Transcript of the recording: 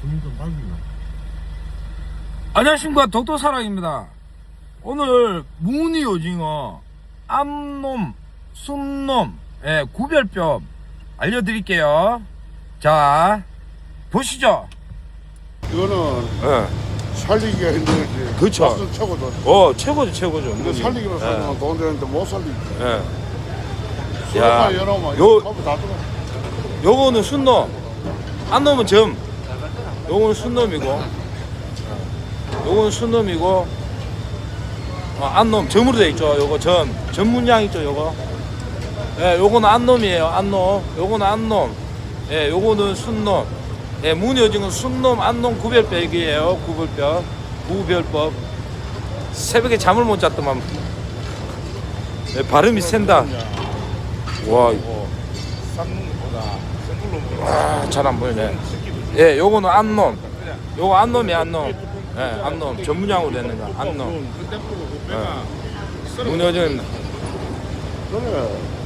좀더 빨리나. 안녕하십니까 독도사랑입니다 오늘 무늬 오징어 암놈 순놈 예, 구별법 알려드릴게요 자 보시죠 이거는 예. 살리기가 힘들지. 그쵸. 맛은 최고죠. 어 최고죠 최고죠 근데. 살리기로 예. 살면 돈 되는데 못 살리지. 예. 수업만 열어면 요- 이거 다 들어. 요거는 순놈 암놈은 점 요거는 순놈이고. 요거는 순놈이고. 어, 암놈 점으로 돼 있죠. 요거 점. 전문양 있죠 요거. 예 요거는 암놈이에요 암놈. 요거는 암놈. 예 요거는 순놈. 예 오징어 순놈 암놈 구별법이에요 구별법 구별법. 새벽에 잠을 못 잤더만. 예, 발음이 센다. 와. 아, 잘안 보이네. 예, 요거는 암놈. 요거 암놈이 암놈. 예, 암놈. 전문양으로 되는 거. 암놈. 예. 문효정입니다. 그래.